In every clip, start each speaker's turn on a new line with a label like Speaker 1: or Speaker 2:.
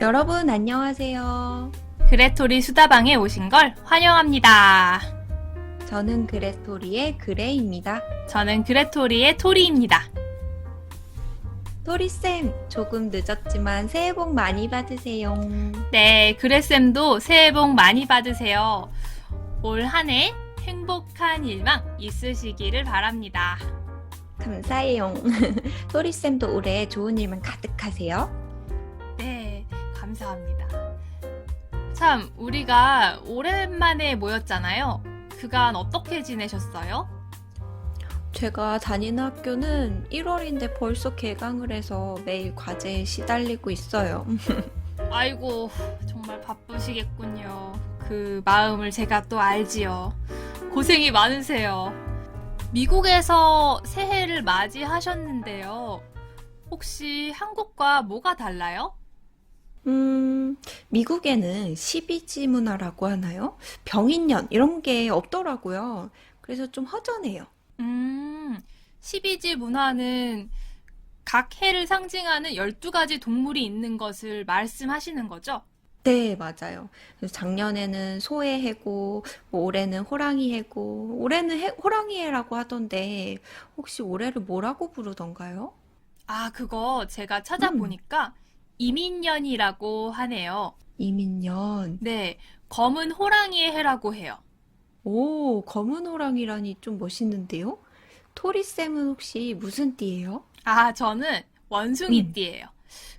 Speaker 1: 여러분 안녕하세요.
Speaker 2: 그레토리 수다방에 오신 걸 환영합니다.
Speaker 1: 저는 그레토리의 그레입니다.
Speaker 2: 저는 그레토리의 토리입니다.
Speaker 1: 토리쌤, 조금 늦었지만 새해 복 많이 받으세요.
Speaker 2: 네, 그레쌤도 새해 복 많이 받으세요. 올 한 해 행복한 일만 있으시기를 바랍니다.
Speaker 1: 감사해요. 토리쌤도 올해 좋은 일만 가득하세요.
Speaker 2: 네, 감사합니다. 참, 우리가 오랜만에 모였잖아요. 그간 어떻게 지내셨어요?
Speaker 1: 제가 다니는 학교는 1월인데 벌써 개강을 해서 매일 과제에 시달리고 있어요.
Speaker 2: 아이고, 정말 바쁘시겠군요. 그 마음을 제가 또 알지요. 고생이 많으세요. 미국에서 새해를 맞이하셨는데요. 혹시 한국과 뭐가 달라요?
Speaker 1: 음, 미국에는 12지 문화라고 하나요? 병인년 이런 게 없더라고요. 그래서 좀 허전해요.
Speaker 2: 음, 12지 문화는 각 해를 상징하는 12가지 동물이 있는 것을 말씀하시는 거죠?
Speaker 1: 네, 맞아요. 그래서 작년에는 소의 해고, 뭐 올해는 호랑이 해고, 올해는 해- 호랑이 해라고 하던데, 혹시 올해를 뭐라고 부르던가요?
Speaker 2: 아, 그거 제가 찾아보니까 이민년이라고 하네요.
Speaker 1: 이민년.
Speaker 2: 네, 검은 호랑이의 해라고 해요.
Speaker 1: 오, 검은 호랑이라니 좀 멋있는데요? 토리쌤은 혹시 무슨 띠예요?
Speaker 2: 아, 저는
Speaker 1: 음.
Speaker 2: 원숭이띠예요.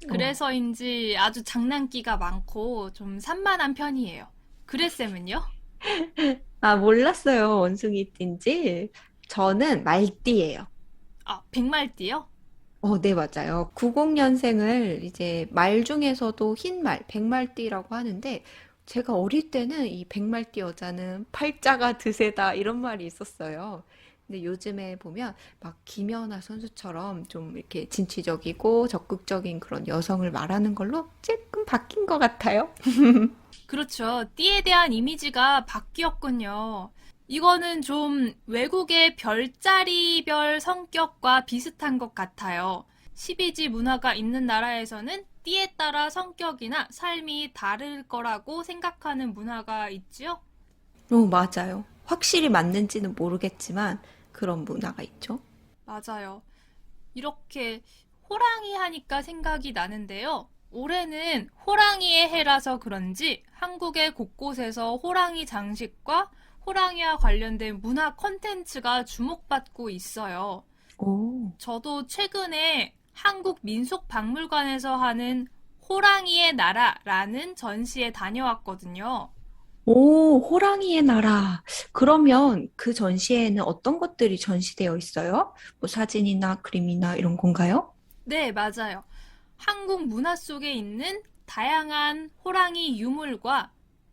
Speaker 2: 그래서인지 아주 장난기가 많고 좀 산만한 편이에요. 그레쌤은요?
Speaker 1: 아, 몰랐어요. 원숭이 띠인지. 저는 말띠예요.
Speaker 2: 아, 백말띠요?
Speaker 1: 어, 네, 맞아요. 90년생을 이제 말 중에서도 흰 말, 백말띠라고 하는데, 제가 어릴 때는 이 백말띠 여자는 팔자가 드세다 이런 말이 있었어요. 근데 요즘에 보면 막 김연아 선수처럼 좀 이렇게 진취적이고 적극적인 그런 여성을 말하는 걸로 조금 바뀐 것 같아요.
Speaker 2: 그렇죠. 띠에 대한 이미지가 바뀌었군요. 이거는 좀 외국의 별자리별 성격과 비슷한 것 같아요. 12지 문화가 있는 나라에서는 띠에 따라 성격이나 삶이 다를 거라고 생각하는 문화가 있지요?
Speaker 1: 어, 맞아요. 확실히 맞는지는 모르겠지만 그런 문화가 있죠.
Speaker 2: 맞아요. 이렇게 호랑이 하니까 생각이 나는데요. 올해는 호랑이의 해라서 그런지 한국의 곳곳에서 호랑이 장식과 호랑이와 관련된 문화 콘텐츠가 주목받고 있어요.
Speaker 1: 오.
Speaker 2: 저도 최근에 한국 민속박물관에서 하는 호랑이의 나라라는 전시에 다녀왔거든요.
Speaker 1: 오, 호랑이의 나라. 그러면 그 전시회에는 어떤 것들이 전시되어 있어요? 뭐 사진이나 그림이나 이런 건가요?
Speaker 2: 네, 맞아요. 한국 문화 속에 있는 다양한 호랑이 유물과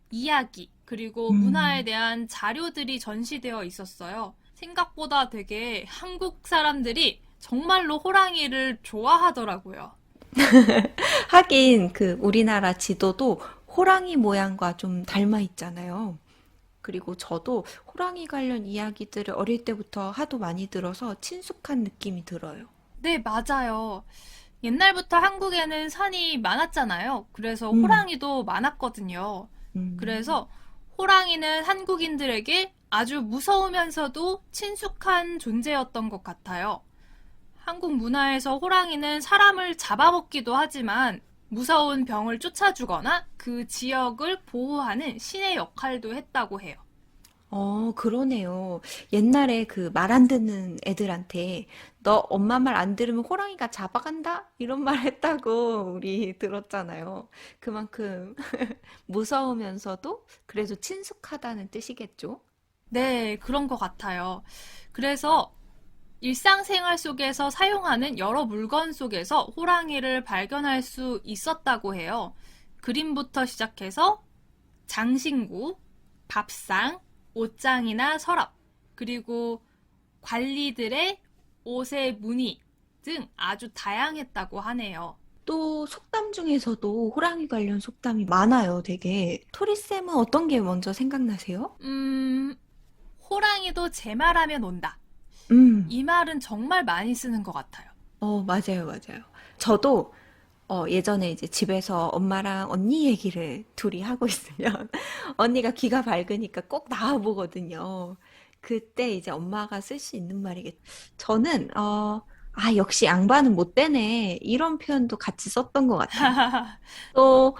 Speaker 2: 이야기, 그리고 문화에
Speaker 1: 음,
Speaker 2: 대한 자료들이 전시되어 있었어요. 생각보다 되게 한국 사람들이 정말로 호랑이를 좋아하더라고요.
Speaker 1: 하긴 그 우리나라 지도도 호랑이 모양과 좀 닮아 있잖아요. 그리고 저도 호랑이 관련 이야기들을 어릴 때부터 하도 많이 들어서 친숙한 느낌이 들어요.
Speaker 2: 네, 맞아요. 옛날부터 한국에는 산이 많았잖아요. 그래서
Speaker 1: 음,
Speaker 2: 호랑이도 많았거든요.
Speaker 1: 음.
Speaker 2: 그래서 호랑이는 한국인들에게 아주 무서우면서도 친숙한 존재였던 것 같아요. 한국 문화에서 호랑이는 사람을 잡아먹기도 하지만 무서운 병을 쫓아주거나 그 지역을 보호하는 신의 역할도 했다고 해요.
Speaker 1: 어, 그러네요. 옛날에 그 말 안 듣는 애들한테 너 엄마 말 안 들으면 호랑이가 잡아간다? 이런 말 했다고 우리 들었잖아요. 그만큼 무서우면서도 그래도 친숙하다는 뜻이겠죠?
Speaker 2: 네, 그런 것 같아요. 그래서 일상생활 속에서 사용하는 여러 물건 속에서 호랑이를 발견할 수 있었다고 해요. 그림부터 시작해서 장신구, 밥상, 옷장이나 서랍, 그리고 관리들의 옷의 무늬 등 아주 다양했다고 하네요.
Speaker 1: 또 속담 중에서도 호랑이 관련 속담이 많아요, 되게. 토리쌤은 어떤 게 먼저 생각나세요?
Speaker 2: 음, 호랑이도 제 말하면 온다.
Speaker 1: 음,
Speaker 2: 이 말은 정말 많이 쓰는 것 같아요.
Speaker 1: 어, 맞아요, 맞아요. 저도 어, 예전에 이제 집에서 엄마랑 언니 얘기를 둘이 하고 있으면 언니가 귀가 밝으니까 꼭 나와보거든요. 그때 이제 엄마가 쓸 수 있는 말이겠죠. 저는, 어, 아, 역시 양반은 못 되네. 이런 표현도 같이 썼던 것 같아요. 또,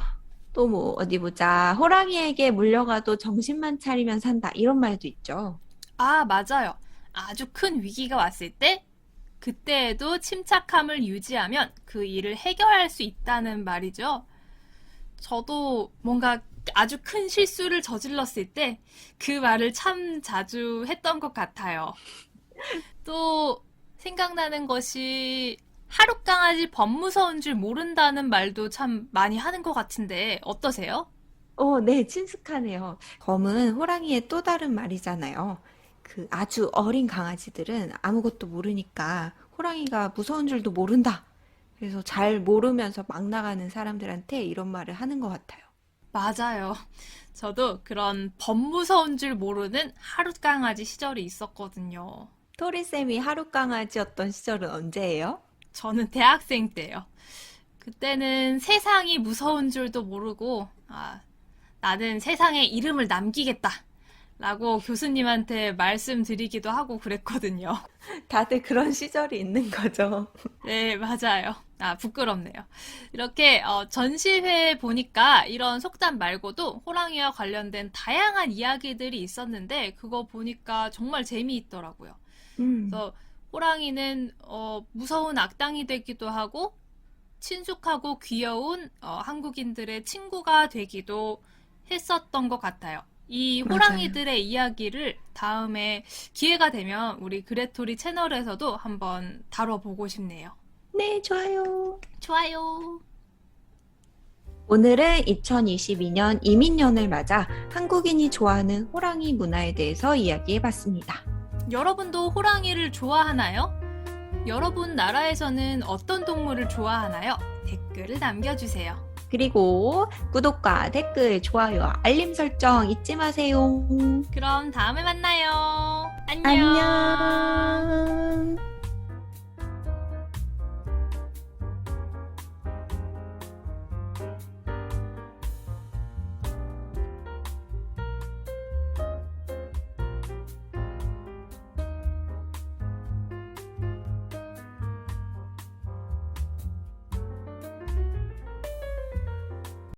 Speaker 1: 또 뭐, 어디 보자. 호랑이에게 물려가도 정신만 차리면 산다. 이런 말도 있죠.
Speaker 2: 아, 맞아요. 아주 큰 위기가 왔을 때, 그때에도 침착함을 유지하면 그 일을 해결할 수 있다는 말이죠. 저도 뭔가 아주 큰 실수를 저질렀을 때 그 말을 참 자주 했던 것 같아요. 또 생각나는 것이 하루 강아지 범 무서운 줄 모른다는 말도 참 많이 하는 것 같은데 어떠세요?
Speaker 1: 어, 네, 친숙하네요. 검은 호랑이의 또 다른 말이잖아요. 그 아주 어린 강아지들은 아무것도 모르니까 호랑이가 무서운 줄도 모른다. 그래서 잘 모르면서 막 나가는 사람들한테 이런 말을 하는 것 같아요.
Speaker 2: 맞아요. 저도 그런 범 무서운 줄 모르는 하루 강아지 시절이 있었거든요.
Speaker 1: 토리쌤이 하루 강아지였던 시절은 언제예요?
Speaker 2: 저는 대학생 때요. 그때는 세상이 무서운 줄도 모르고, 아, 나는 세상에 이름을 남기겠다. 라고 교수님한테 말씀드리기도 하고 그랬거든요.
Speaker 1: 다들 그런 시절이 있는 거죠.
Speaker 2: 네, 맞아요. 아, 부끄럽네요. 이렇게 어, 전시회에 보니까 이런 속담 말고도 호랑이와 관련된 다양한 이야기들이 있었는데 그거 보니까 정말 재미있더라고요.
Speaker 1: 음,
Speaker 2: 그래서 호랑이는 어, 무서운 악당이 되기도 하고 친숙하고 귀여운 어, 한국인들의 친구가 되기도 했었던 것 같아요. 이
Speaker 1: 맞아요.
Speaker 2: 호랑이들의 이야기를 다음에 기회가 되면 우리 그레토리 채널에서도 한번 다뤄보고 싶네요.
Speaker 1: 네, 좋아요.
Speaker 2: 좋아요.
Speaker 1: 오늘은 2022년 이민년을 맞아 한국인이 좋아하는 호랑이 문화에 대해서 이야기해봤습니다.
Speaker 2: 여러분도 호랑이를 좋아하나요? 여러분 나라에서는 어떤 동물을 좋아하나요? 댓글을 남겨주세요.
Speaker 1: 그리고 구독과 댓글, 좋아요, 알림 설정 잊지 마세요.
Speaker 2: 그럼 다음에 만나요. 안녕.
Speaker 1: 안녕.